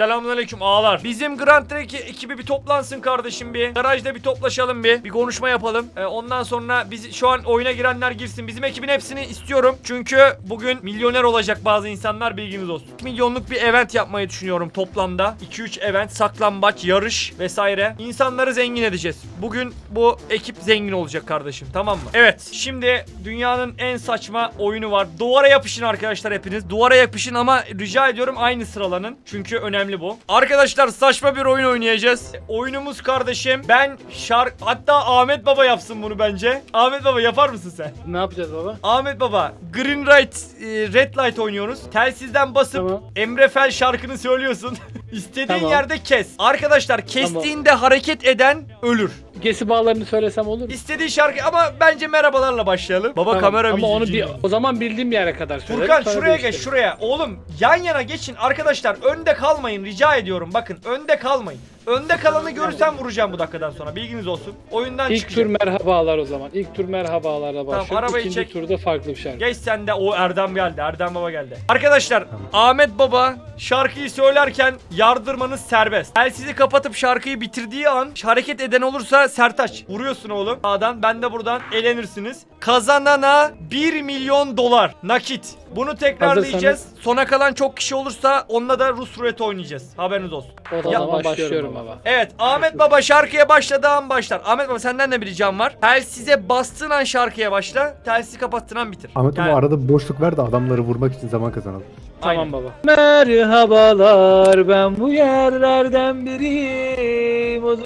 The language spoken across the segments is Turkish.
Selamünaleyküm ağalar. Bizim Grand Trek ekibi bir toplansın kardeşim bir. Garajda bir toplaşalım bir. Bir konuşma yapalım. Ee, ondan sonra biz şu an oyuna girenler girsin. Bizim ekibin hepsini istiyorum. Çünkü bugün milyoner olacak bazı insanlar bilginiz olsun. Milyonluk bir event yapmayı düşünüyorum toplamda. 2-3 event, saklambaç, yarış vesaire. İnsanları zengin edeceğiz. Bugün bu ekip zengin olacak kardeşim tamam mı? Evet şimdi dünyanın en saçma oyunu var. Duvara yapışın arkadaşlar hepiniz. Duvara yapışın ama rica ediyorum aynı sıralanın. Çünkü önemli bu. Arkadaşlar saçma bir oyun oynayacağız. Oyunumuz kardeşim ben şark hatta Ahmet Baba yapsın bunu bence. Ahmet Baba yapar mısın sen? Ne yapacağız baba? Ahmet Baba Green Light e, Red Light oynuyoruz. Telsizden basıp Tamam. Emre Fel şarkını söylüyorsun. İstediğin Tamam. yerde kes. Arkadaşlar kestiğinde hareket eden ölür. Gesi bağlarını söylesem olur mu? İstediği şarkı ama bence merhabalarla başlayalım. Baba Tamam, kamera Ama onu bir, o zaman bildiğim yere kadar söylerim. Furkan sonra şuraya geç değiştiririm. şuraya. Oğlum yan yana geçin arkadaşlar. Önde kalmayın rica ediyorum. Bakın önde kalmayın. Önde kalanı görürsem vuracağım bu dakikadan sonra. Bilginiz olsun. Oyundan İlk tur çıkacağım. merhabalar o zaman. İlk tur merhabalarla başlıyor. arabayı İkinci çek. turda farklı bir şarkı. Geç sen de o Erdem geldi. Erdem Baba geldi. Arkadaşlar Ahmet Baba şarkıyı söylerken yardırmanız serbest. Telsizi kapatıp şarkıyı bitirdiği an hareket eden olursa Sertaç vuruyorsun oğlum. Sağdan ben de buradan elenirsiniz. Kazanana 1 milyon dolar nakit. Bunu tekrarlayacağız. Sona kalan çok kişi olursa onunla da Rus ruleti oynayacağız. Haberiniz olsun. O zaman Ya- başlıyorum baba. Evet Ahmet Baba şarkıya başladığı an başlar. Ahmet Baba senden de bir ricam var. Telsize bastığın an şarkıya başla. Telsizi kapattığın an bitir. Ahmet Yani- ama arada bir boşluk ver de adamları vurmak için zaman kazanalım. Aynen. Tamam baba. Merhabalar ben bu yerlerden biriyim. O-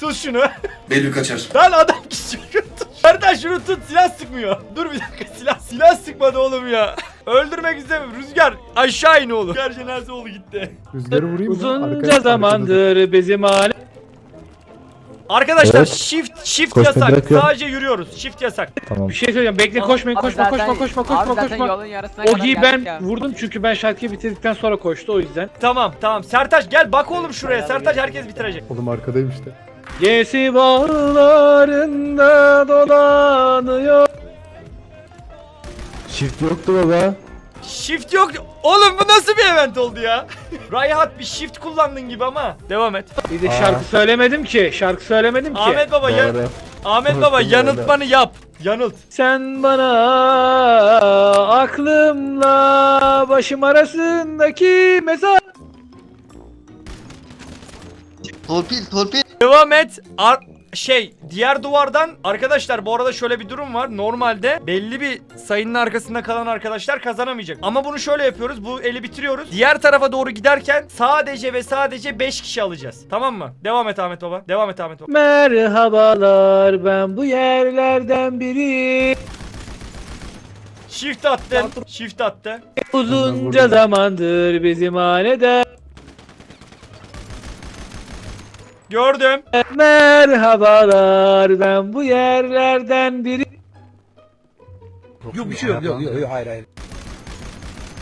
Tut şunu. Belli kaçar. Lan adam. Tut. Nereden şunu tut silah sıkmıyor. Dur bir dakika silah. Silah sıkmadı oğlum ya. Öldürmek istemiyorum. Rüzgar aşağı in oğlum. Rüzgar cenaze oldu gitti. Rüzgarı vurayım mı? Uzunca Arkaya- zamandır bizim hale. Arkadaşlar Evet. shift shift Koşma, yasak. bırakıyorum. Sadece yürüyoruz. Shift yasak. Bir şey söyleyeceğim. Bekle koşmayın Abi koşma zaten- koşma koşma koşma abi zaten koşma. yolun yarısına kadar Ogi'yi geldik ben ya. vurdum çünkü ben şarkıyı bitirdikten sonra koştu o yüzden. Tamam tamam. Sertaç gel bak oğlum şuraya. Sertaç herkes bitirecek. Oğlum arkadayım işte. Gesi bağlarında dolanıyor. Shift yoktu baba. Shift yok. Oğlum bu nasıl bir event oldu ya? Rayhat bir shift kullandın gibi ama. Devam et. Bir de Aa. şarkı söylemedim ki. Şarkı söylemedim ki. Ahmet Baba ya Doğru. Ahmet Baba yanıltmanı yap. Yanılt. Sen bana aklımla başım arasındaki mesaj Torpil torpil. Devam et. Ar- şey diğer duvardan arkadaşlar bu arada şöyle bir durum var. Normalde belli bir sayının arkasında kalan arkadaşlar kazanamayacak. Ama bunu şöyle yapıyoruz. Bu eli bitiriyoruz. Diğer tarafa doğru giderken sadece ve sadece 5 kişi alacağız. Tamam mı? Devam et Ahmet Baba. Devam et Ahmet Baba. Merhabalar ben bu yerlerden biri Shift attın. Shift attı. Uzunca zamandır bizim hanede Gördüm. Merhabalar ben bu yerlerden biri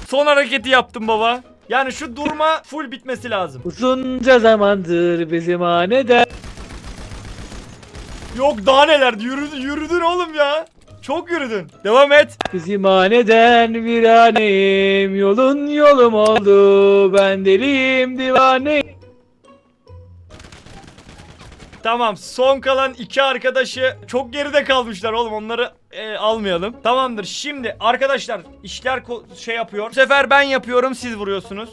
Son hareketi yaptım baba. Yani şu durma full bitmesi lazım. Uzunca zamandır bizim hanede Yok daha neler yürüdün, yürüdün oğlum ya. Çok yürüdün. Devam et. Bizim haneden viraneyim Yolun yolum oldu Ben deliyim divaneyim Tamam son kalan iki arkadaşı çok geride kalmışlar oğlum onları e, almayalım. Tamamdır şimdi arkadaşlar işler şey yapıyor. Bu sefer ben yapıyorum siz vuruyorsunuz.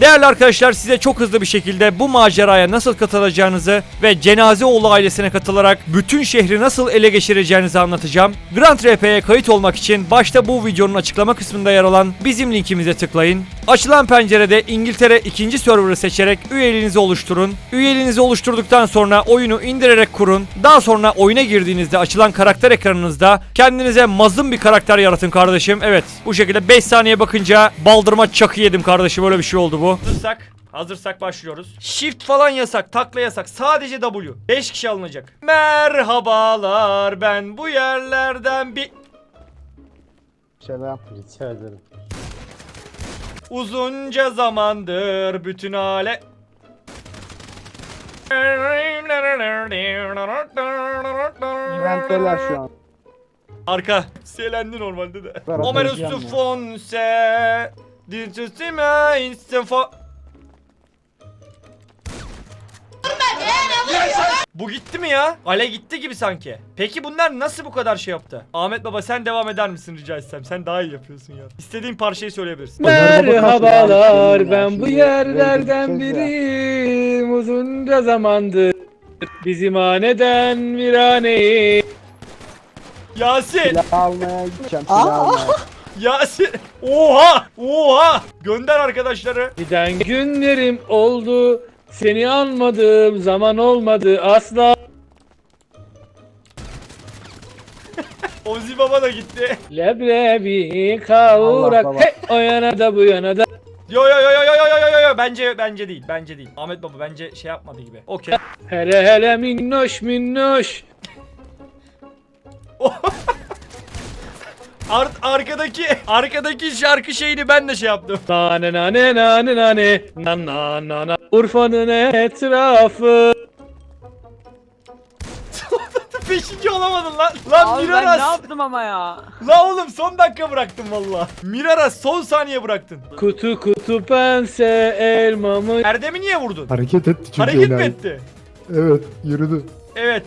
Değerli arkadaşlar size çok hızlı bir şekilde bu maceraya nasıl katılacağınızı ve Cenazeoğlu ailesine katılarak bütün şehri nasıl ele geçireceğinizi anlatacağım. Grand RP'ye kayıt olmak için başta bu videonun açıklama kısmında yer alan bizim linkimize tıklayın. Açılan pencerede İngiltere ikinci server'ı seçerek üyeliğinizi oluşturun. Üyeliğinizi oluşturduktan sonra oyunu indirerek kurun. Daha sonra oyuna girdiğinizde açılan karakter ekranınızda kendinize mazlum bir karakter yaratın kardeşim. Evet bu şekilde 5 saniye bakınca baldırma çakı yedim kardeşim öyle bir şey oldu bu. Hazırsak Hazırsak başlıyoruz. Shift falan yasak, takla yasak. Sadece W. 5 kişi alınacak. Merhabalar ben bu yerlerden bir... Selam. Rica ederim. Uzunca zamandır bütün hale... Eventteler şu an. Arka. Selendi normalde de. Ver, Did you see me instant for... Bu gitti mi ya? Ale gitti gibi sanki. Peki bunlar nasıl bu kadar şey yaptı? Ahmet baba sen devam eder misin rica etsem? Sen daha iyi yapıyorsun ya. İstediğin parçayı söyleyebilirsin. Merhabalar ben bu yerlerden şey biriyim uzunca zamandır. Bizim haneden viraneyi. Yasin. Silah almaya gideceğim silah almaya. Yasin! Oha! Oha! Gönder arkadaşları. Giden günlerim oldu Seni anmadığım zaman olmadı asla Ozi Baba da gitti. Leblebi kavurak Allah baba. hey, o yana da bu yana da Yo yo yo yo yo yo yo yo yo bence bence değil bence değil. Ahmet Baba bence şey yapmadı gibi. Okey. Hele hele minnoş minnoş Ar- arkadaki arkadaki şarkı şeyini ben de şey yaptım. Nane nane nane nane na na na na Urfa'nın etrafı Beşinci olamadın lan. Lan Abi ben Miraras. ne yaptım ama ya? La oğlum son dakika bıraktım valla. Miraras son saniye bıraktın. Kutu kutu pense elmamı Erdem'i niye vurdun? Hareket etti çünkü Hareket mi etti? Evet yürüdü. Evet.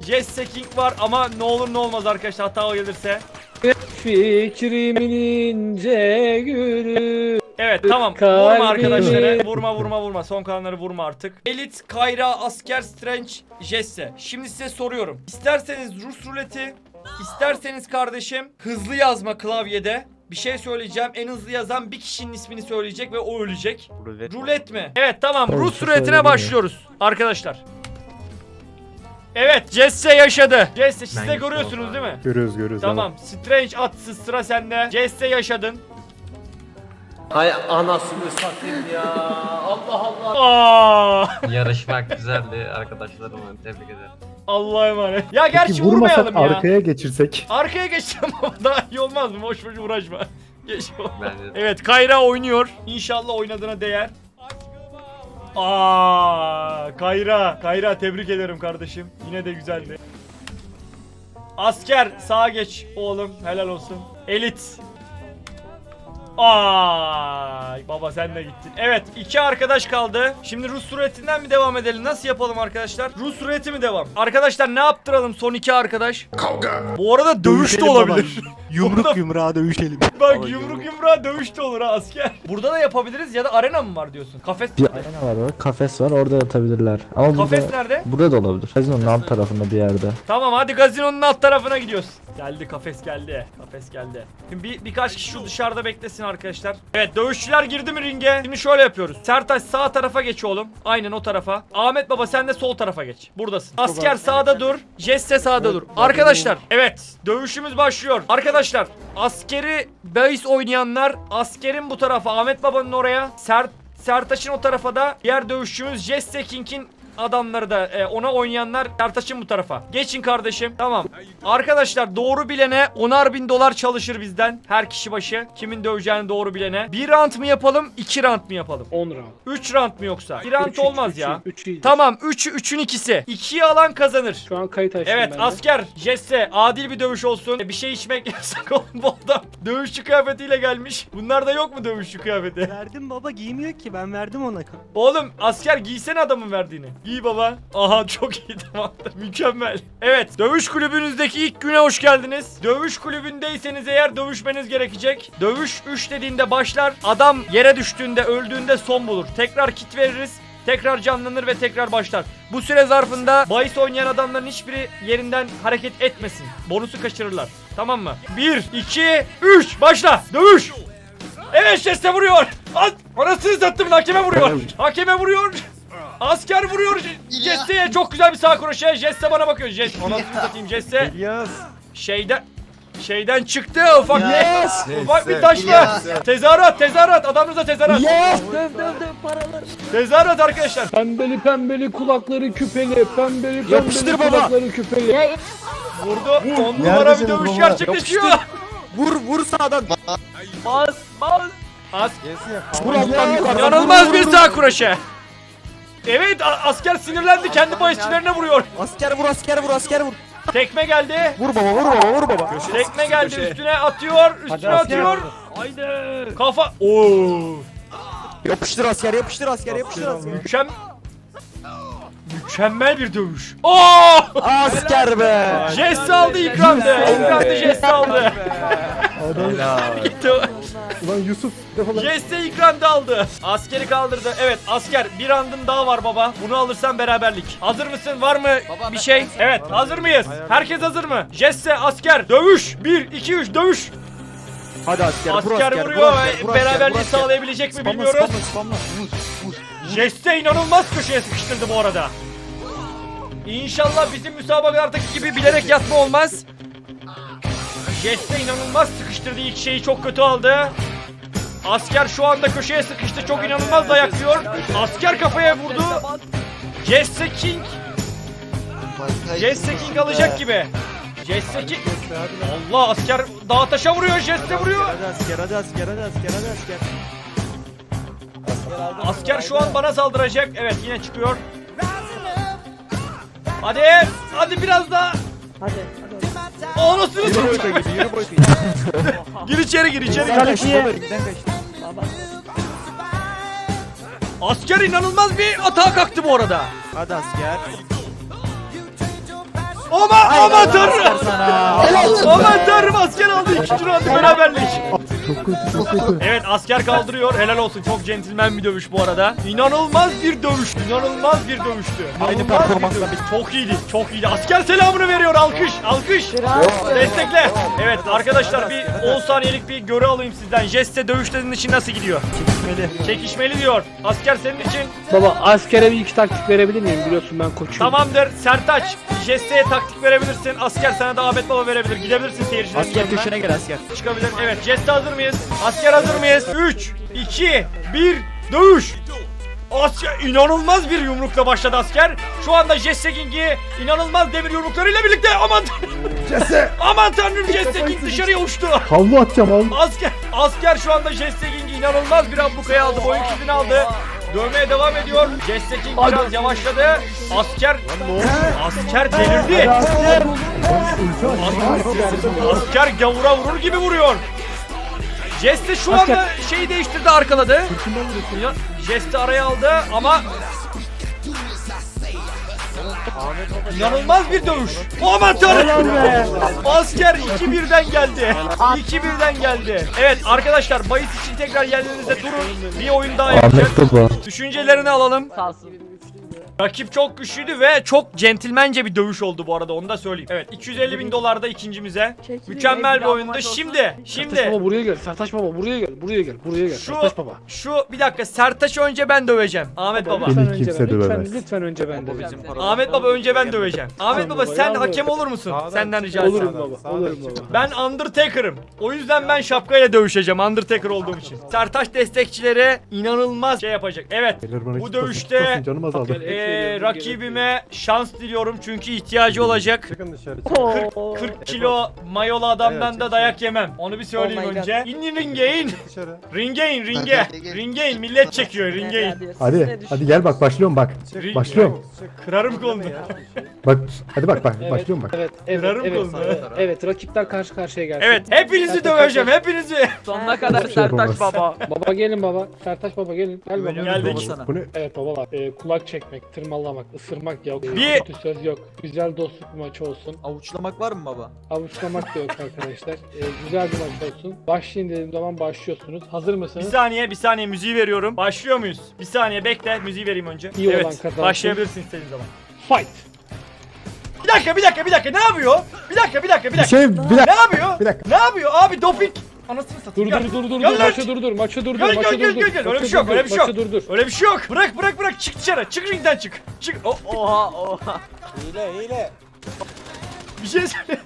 Jesse King var ama ne olur ne olmaz arkadaşlar hata gelirse. Fikrimin ince gülü Evet tamam vurma arkadaşları vurma vurma vurma son kalanları vurma artık. Elit, Kayra, Asker, Strange, Jesse. Şimdi size soruyorum. İsterseniz Rus ruleti, isterseniz kardeşim hızlı yazma klavyede. Bir şey söyleyeceğim. En hızlı yazan bir kişinin ismini söyleyecek ve o ölecek. Rulet mi? Evet tamam Rus ruletine başlıyoruz arkadaşlar. Evet Jesse yaşadı. Jesse siz de görüyorsunuz değil mi? Görüyoruz görüyoruz. Tamam. Strange atsız sıra sende. Jesse yaşadın. Hay anasını satayım ya. Allah Allah. Aa! Yarışmak güzeldi arkadaşlarım. Tebrik ederim. Allah'a emanet. Ya Peki gerçi vurmasak vurmayalım ya. arkaya geçirsek. Arkaya geçeceğim ama daha iyi olmaz mı? Boş boş uğraşma. Geç. Bence de. Evet Kayra oynuyor. İnşallah oynadığına değer. Aa, Kayra, Kayra tebrik ederim kardeşim. Yine de güzeldi. Asker sağa geç oğlum. Helal olsun. Elit. Ay baba sen de gittin. Evet iki arkadaş kaldı. Şimdi Rus ruletinden mi devam edelim? Nasıl yapalım arkadaşlar? Rus ruleti mi devam? Arkadaşlar ne yaptıralım son iki arkadaş? Kavga. Bu arada dövüş de olabilir. Yumruk yumruğa dövüşelim. Bak yumruk yumruğa dövüş de olur ha asker. Burada da yapabiliriz ya da arena mı var diyorsun? Kafes Bir arena var orada, kafes var orada yatabilirler. Ama Kafes burada, nerede? burada da olabilir. Gazinonun alt tarafında bir yerde. Tamam hadi gazinonun alt tarafına gidiyoruz. Geldi kafes geldi. Kafes geldi. Şimdi bir, birkaç kişi şu dışarıda beklesin arkadaşlar. Evet dövüşçüler girdi mi ringe? Şimdi şöyle yapıyoruz. Sertaç sağ tarafa geç oğlum. Aynen o tarafa. Ahmet baba sen de sol tarafa geç. Buradasın. Asker sağda dur. Jesse sağda dur. Arkadaşlar evet dövüşümüz başlıyor. Arkadaşlar askeri base oynayanlar askerin bu tarafa Ahmet babanın oraya. Sert Sertaç'ın o tarafa da diğer dövüşçümüz Jesse King'in adamları da e, ona oynayanlar Sertaç'ın bu tarafa. Geçin kardeşim. Tamam. Arkadaşlar doğru bilene 10'ar bin dolar çalışır bizden. Her kişi başı. Kimin döveceğini doğru bilene. Bir round mı yapalım? iki round mı yapalım? 10 round 3 round mu yoksa? 1 round Üç, üç, olmaz üç, ya. üç iyi. Tamam 3 3'ün ikisi. 2'yi alan kazanır. Şu an kayıt açtım Evet ben de. asker Jesse adil bir dövüş olsun. Bir şey içmek yasak oğlum bu adam. Dövüşçü kıyafetiyle gelmiş. Bunlarda yok mu dövüşçü kıyafeti? Verdim baba giymiyor ki ben verdim ona. Oğlum asker giysene adamın verdiğini. Giy baba. Aha çok iyi tamamdır. Mükemmel. Evet dövüş kulübünüzdeki ilk güne hoş geldiniz. Dövüş kulübündeyseniz eğer dövüşmeniz gerekecek. Dövüş 3 dediğinde başlar. Adam yere düştüğünde öldüğünde son bulur. Tekrar kit veririz. Tekrar canlanır ve tekrar başlar. Bu süre zarfında bahis oynayan adamların hiçbiri yerinden hareket etmesin. Bonusu kaçırırlar. Tamam mı? 1, 2, 3 başla. Dövüş. Evet Jesse vuruyor. At, anasını sattım hakeme vuruyor. Hakeme vuruyor. Asker vuruyor Jesse'ye çok güzel bir sağ kroşe. Jesse bana bakıyor. Jesse anasını satayım Jesse. Şeyden şeyden çıktı ufak bir ufak bir taşla. İlyas. Tezahürat tezahürat adamınıza tezahürat. Döv döv döv paraları. Tezahürat arkadaşlar. Pembeli pembeli kulakları küpeli Pembeli pembeli Yapıştır baba. kulakları küpeli Vurdu. On numara bir dövüş gerçekleşiyor. Vur vur sağdan. Bas bas. As Vur alttan yukarıdan. inanılmaz bir sağ kroşe. Evet a- asker sinirlendi kendi bahisçilerine vuruyor. Asker vur asker vur asker vur. Tekme geldi. Vur baba vur baba vur baba. Tekme geldi üstüne atıyor. Üstüne atıyor. Haydi. Kafa. Oo. Yapıştır asker yapıştır asker yapıştır asker. Mükemmel. Mükemmel bir dövüş. Oo! Asker be. Jest aldı ikramdı. İkramdı jest aldı. Gitti. Ulan Yusuf defol lan. Jest'e ikram da aldı. Askeri kaldırdı. Evet asker bir randın daha var baba. Bunu alırsan beraberlik. Hazır mısın? Var mı bir şey? Evet hazır mıyız? Herkes hazır mı? Jest'e asker dövüş. 1 2 3 dövüş. Hadi asker, vur Asker asker, vuruyor vur asker, vur beraberliği asker. sağlayabilecek mi Spamla, bilmiyoruz. spamla, spamla. Jest'e inanılmaz köşeye sıkıştırdı bu arada. İnşallah bizim müsabakalardaki gibi bilerek yatma olmaz. Jest'e inanılmaz sıkıştırdı ilk şeyi çok kötü aldı. Asker şu anda köşeye sıkıştı çok inanılmaz dayak yiyor. Asker kafaya vurdu. Jesse King Jesse King alacak gibi. Jesse King Allah asker dağa taşa vuruyor Jesse vuruyor. Hadi asker, hadi asker, hadi asker, hadi asker. Asker şu an bana saldıracak. Evet yine çıkıyor. Hadi. Hadi biraz daha. Hadi. Anasını satayım. Gir içeri gir içeri. Gir. giden kaçtı. Asker inanılmaz bir atağa kalktı bu arada. Hadi asker. Ama ama tanrım. Sana. Aman tanrım asker aldı. İkinci round beraberlik. Çok kötü çok kötü. Evet asker kaldırıyor. Helal olsun. Çok centilmen bir dövüş bu arada. İnanılmaz bir dövüş. İnanılmaz bir dövüştü. Aynı bir performansla. Çok iyiydi. Çok iyiydi. Asker selamını veriyor. Alkış. Alkış. Destekle. Evet arkadaşlar bir 10 saniyelik bir göre alayım sizden. Jesse dövüşlerinin için nasıl gidiyor? Çekişmeli. Çekişmeli diyor. Asker senin için Baba askere bir iki taktik verebilir miyim? Biliyorsun ben koçum. tamamdır. Sertaç Jesse'ye taktik verebilirsin. Asker sana da Ahmet Baba verebilir. Gidebilirsin seyircilerin Asker yanına. köşene gel asker. Çıkabilir. Evet Jesse hazır mıyız? Asker hazır mıyız? 3, 2, 1 dövüş. Asker inanılmaz bir yumrukla başladı asker. Şu anda Jesse King'i inanılmaz demir yumruklarıyla birlikte aman Jesse! aman tanrım Jesse King dışarıya uçtu. Havlu atacağım havlu. Asker asker şu anda Jesse King'i inanılmaz bir ablukaya aldı. Boyun kilidini aldı. Dövmeye devam ediyor. Jesse King biraz yavaşladı. Asker asker delirdi. Asker gavura vurur gibi vuruyor. Jesse şu anda şeyi değiştirdi arkaladı. Ya, Jesse araya aldı ama İnanılmaz bir dövüş. Aman tanrım. Asker 2-1'den geldi. 2-1'den geldi. Evet arkadaşlar bahis için tekrar yerlerinizde durun. Bir oyun daha yapacağız. Düşüncelerini alalım. Sağ olsun. Rakip çok güçlüydü ve çok centilmence bir dövüş oldu bu arada onu da söyleyeyim. Evet 250 bin dolar da ikincimize. Mükemmel bir oyundu. Şimdi, Sertaç şimdi baba buraya gel. Sertaç baba buraya gel. Buraya gel. Buraya gel. Şu- Sertaç baba. şu bir dakika Sertaç'ı önce ben döveceğim. Ahmet Baba. Beni Lütfen önce kimse ben, lütfen, dövemez. lütfen önce ben de. Bizim. Ahmet Baba önce ben döveceğim. Ahmet Baba sen hakem olur musun? Senden rica Olurum etsem. baba. Olurum baba. Ben Undertaker'ım. O yüzden ben şapkayla dövüşeceğim Undertaker olduğum için. Sertaç destekçileri inanılmaz şey yapacak. Evet. Bana Bu dövüşte canım azaldı. Ee, rakibime şans diliyorum çünkü ihtiyacı olacak. Çıkın dışarı. 40, 40 kilo mayolu adamdan da dayak yemem. Onu bir söyleyeyim önce. İn ringe in. Dışarı. Ringe in ringe. Ringe in millet çekiyor ringe in. Hadi hadi gel bak başlıyorum bak. Başlıyorum. Kırarım kolunu. Bak hadi bak bak Evet, başlıyorum bak. Evet, evet, Kırarım evet, kolunu. evet, evet, rakipler karşı karşıya gelsin. Evet hepinizi döveceğim hepinizi. Sonuna kadar şey Sertaç yapamaz. baba. Baba gelin baba. Sertaç baba gelin. Gel baba. Geldik. sana. Bu ne? Evet baba bak. Ee, kulak çekmek, tırmalamak, ısırmak yok. Bir- Kötü söz yok. Güzel dostluk bir maçı olsun. Avuçlamak var mı baba? Avuçlamak da yok arkadaşlar. Ee, güzel bir maç olsun. Başlayın dediğim zaman başlıyorsunuz. Hazır Bir mısınız? saniye bir saniye müziği veriyorum. Başlıyor muyuz? Bir saniye bekle müziği vereyim önce. İyi olan evet kazansın. başlayabilirsin istediğin zaman. Fight! Bir dakika bir dakika bir dakika ne yapıyor? Bir dakika bir dakika bir dakika. şey bir Ne dakika. yapıyor? Bir dakika. Ne yapıyor abi doping? Anasını Dur satayım. dur dur dur dur lan. maçı durdur maçı durdur Gel, maçı gel, gel, gel, gel. Öyle bir Maçı şey yok, öyle bir şey maçı yok. Öyle bir şey yok. Bırak bırak bırak çık dışarı. Çık ringden çık. Çık. O, Oha oha. Hile hile. bir şey söyle.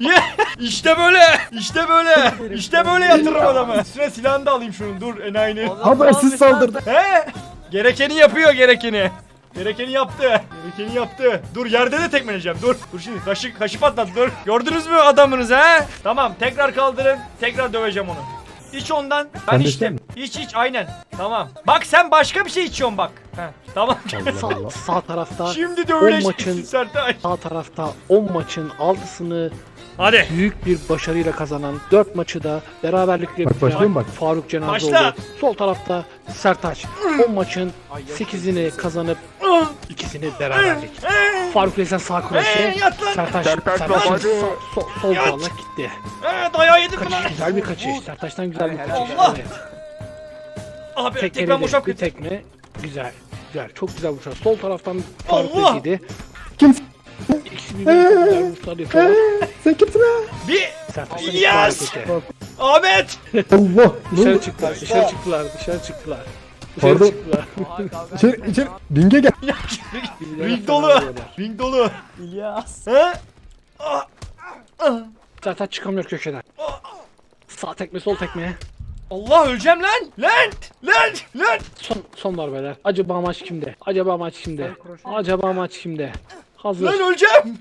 Ye. işte böyle. İşte böyle. İşte böyle yatırırım adamı. Üstüne silahını da alayım şunun. Dur enayini. Habersiz saldırdı. He? Gerekeni yapıyor gerekeni. Gerekeni yaptı. Gerekeni yaptı. Dur yerde de tekmeleyeceğim. Dur. Dur şimdi kaşı kaşı patlat. Dur. Gördünüz mü adamınızı he? Tamam tekrar kaldırın. Tekrar döveceğim onu. İç ondan. Ben de içtim. İç iç aynen. Tamam. Bak sen başka bir şey içiyorsun bak. Tamam. Allah Allah. Sağ tarafta Şimdi O dövüleceksin maçın- Sertaç. sağ tarafta 10 maçın 6'sını Hadi. büyük bir başarıyla kazanan 4 maçı da beraberlikle Bak, bitiren başlayayım bak. Faruk Cenazoğlu. Başla. Sol tarafta Sertaç. 10 maçın 8'ini kazanıp ikisini beraberlik. Faruk Lesen sağ kroşe. Ee, yat lan. Sertaç, Sertaç'ın sağ- sol, sol Yat. gitti. Ee, dayağı yedim mi lan? Kaçış güzel bir kaçış. Sertaç'tan güzel bir kaçış. Allah. Evet. Abi tek ben de boşam bir tekme. Güzel. Güzel. Çok güzel vuruşlar. Sol taraftan Faruk. Lezi'ydi. Kimsin? İkisi birbirine vuruşlar yapıyorlar. Sen kimsin ha? Bir Sertaç'tan Yes. Ahmet. Allah. Dışarı çıktılar, dışarı çıktılar, dışarı çıktılar. Dışarı Pardon. çıktılar. İçeri, içeri. Ringe gel. Ring dolu. Ring dolu. İlyas. He? Zaten çıkamıyor köşeden. Sağ tekme, sol tekme. Allah öleceğim lan. Lan. Lan. Lan. Son, son darbeler. Acaba maç kimde? Acaba maç kimde? Acaba maç kimde? Hazır. Lan öleceğim.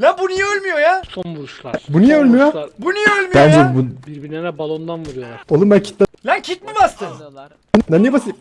Lan bu niye ölmüyor ya? Son vuruşlar. Bu niye Son ölmüyor? vuruşlar. Bu niye ölmüyor Bence ya? bu Birbirlerine balondan vuruyorlar. Oğlum ben kitle. Lan kit mi bastın? Sallıyorlar. Lan niye basayım?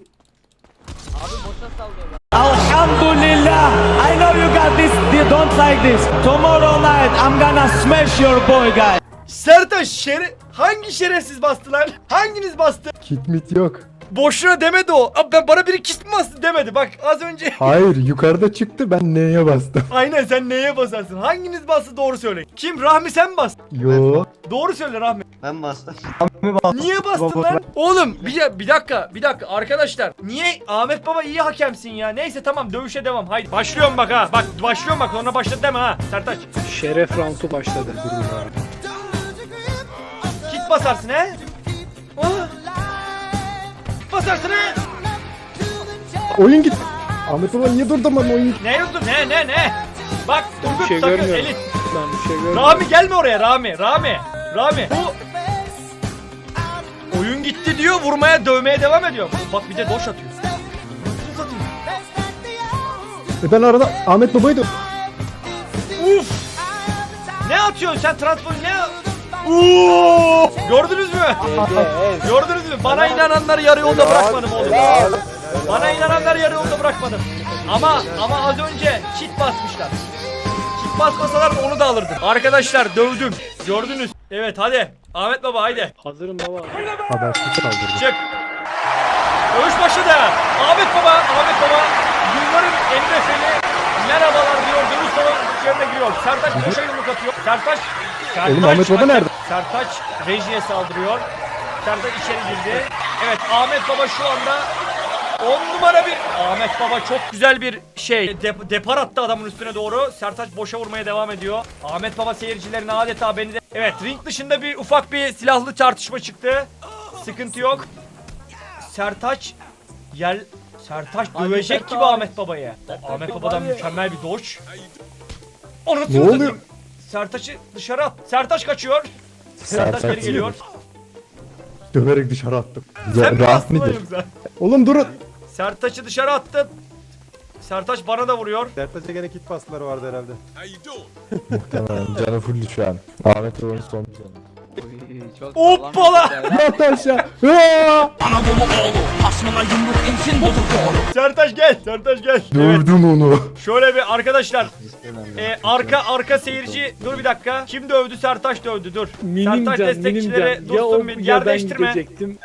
Abi boşa sallıyorlar. Alhamdulillah. I know you got this. You don't like this. Tomorrow night I'm gonna smash your boy guys. Sertaş şere... Hangi şerefsiz bastı lan? Hanginiz bastı? Kit mit yok. Boşuna demedi o. Abi ben bana biri kit mi bastı demedi. Bak az önce. Hayır yukarıda çıktı ben neye bastım. Aynen sen neye basarsın? Hanginiz bastı doğru söyle. Kim? Rahmi sen mi bastın? Yo. Doğru söyle Rahmi. Ben bastım. Niye bastın lan? Oğlum bir, bir dakika bir dakika arkadaşlar. Niye Ahmet Baba iyi hakemsin ya. Neyse tamam dövüşe devam. Haydi. Başlıyorum bak ha. Bak başlıyorum bak ona başladı deme ha. Sertaç. Şeref roundu başladı. Basarsın he. Ah. Basarsın he. Oyun git. Ahmet Baba niye durdun lan oyun? Ne yaptın? Ne ne ne? Bak Ben bir Turgut şey sakın görmüyorum. elit. Ben bir şey görmüyorum. Rami gelme oraya Rami. Rami. Rami. Bu Oyun gitti diyor vurmaya dövmeye devam ediyor. Bak bir de boş atıyor. Nasıl satayım? E ben arada Ahmet Baba'yı da... Uf! Ne atıyorsun sen transfer ne? Gördünüz mü? Gördünüz mü? Bana inananları yarı yolda bırakmadım oğlum. Bana inananları yarı yolda bırakmadım. Ama ama az önce kit basmışlar. Kit basmasalar onu da alırdım. Arkadaşlar dövdüm. Gördünüz. Evet hadi. Ahmet baba haydi. Hazırım baba. Habersiz kaldırdı. Çık. Dövüş başladı. Ahmet baba, Ahmet baba. Yılların en nefeli merhabalar diyor. Dövüş salonuna giriyor. Sertaç koşa yumruk atıyor. Sertaç, Sertaç Oğlum Ahmet Baba nerede? Sertaç rejiye saldırıyor. Sertaç içeri girdi. Evet Ahmet baba şu anda 10 numara bir Ahmet Baba çok güzel bir şey dep- depar attı adamın üstüne doğru. Sertaç boşa vurmaya devam ediyor. Ahmet Baba seyircilerine adeta beni de Evet ring dışında bir ufak bir silahlı tartışma çıktı. Sıkıntı yok. Sertaç yer Sertaç dövecek gibi. Ahmet Baba'yı. Ahmet Baba'dan mükemmel bir dodge. Onu Ne oluyor? Sertaç'ı dışarı at. Sertaç kaçıyor. Sertaç geri geliyor. Döverek dışarı attım. Sen mi Rahat bastın lan nedir? yoksa? Oğlum durun. Sertaç'ı dışarı attı. Sertaç bana da vuruyor. Dertaş'a gene kit pasları vardı herhalde. muhtemelen canı full şu an. Ahmet Baba'nın son bir canı. Çok Hoppala! Yat aşağı. Aa! Sertaç gel. Sertaç gel. Evet. Dövdüm onu. Şöyle bir arkadaşlar. E, arka arka seyirci dur bir dakika. Kim dövdü? Sertaç dövdü. Dur. Minim Sertaç can, minim destekçilere can. Ya o dostum bir ya yer ben değiştirme. gidecektim.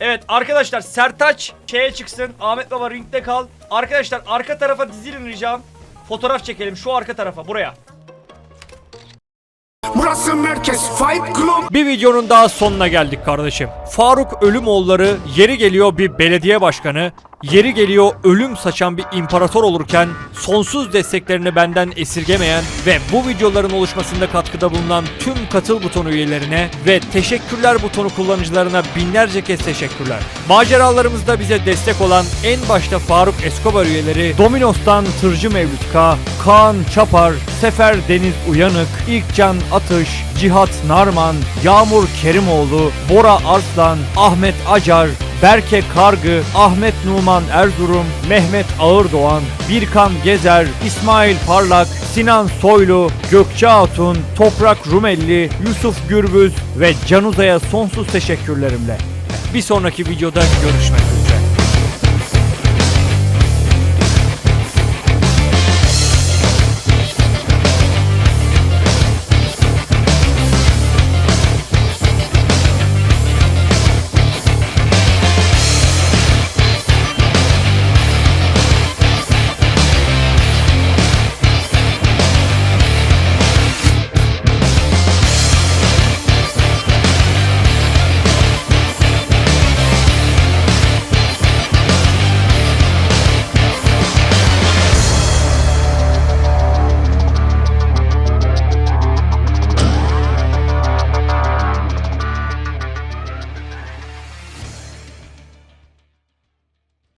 Evet arkadaşlar Sertaç şeye çıksın. Ahmet Baba ringde kal. Arkadaşlar arka tarafa dizilin ricam. Fotoğraf çekelim şu arka tarafa buraya. Burası merkez Fight Club. Bir videonun daha sonuna geldik kardeşim. Faruk Ölümoğulları yeri geliyor bir belediye başkanı, yeri geliyor ölüm saçan bir imparator olurken sonsuz desteklerini benden esirgemeyen ve bu videoların oluşmasında katkıda bulunan tüm katıl butonu üyelerine ve teşekkürler butonu kullanıcılarına binlerce kez teşekkürler. Maceralarımızda bize destek olan en başta Faruk Escobar üyeleri Dominos'tan Tırcı Mevlüt K, Kaan Çapar, Sefer Deniz Uyanık, İlkcan Atış, Cihat Narman, Yağmur Kerimoğlu, Bora Arslan, Ahmet Acar, Berke Kargı, Ahmet Numan Erzurum, Mehmet Ağırdoğan, Birkan Gezer, İsmail Parlak, Sinan Soylu, Gökçe Hatun, Toprak Rumelli, Yusuf Gürbüz ve Canuza'ya sonsuz teşekkürlerimle. Bir sonraki videoda görüşmek üzere.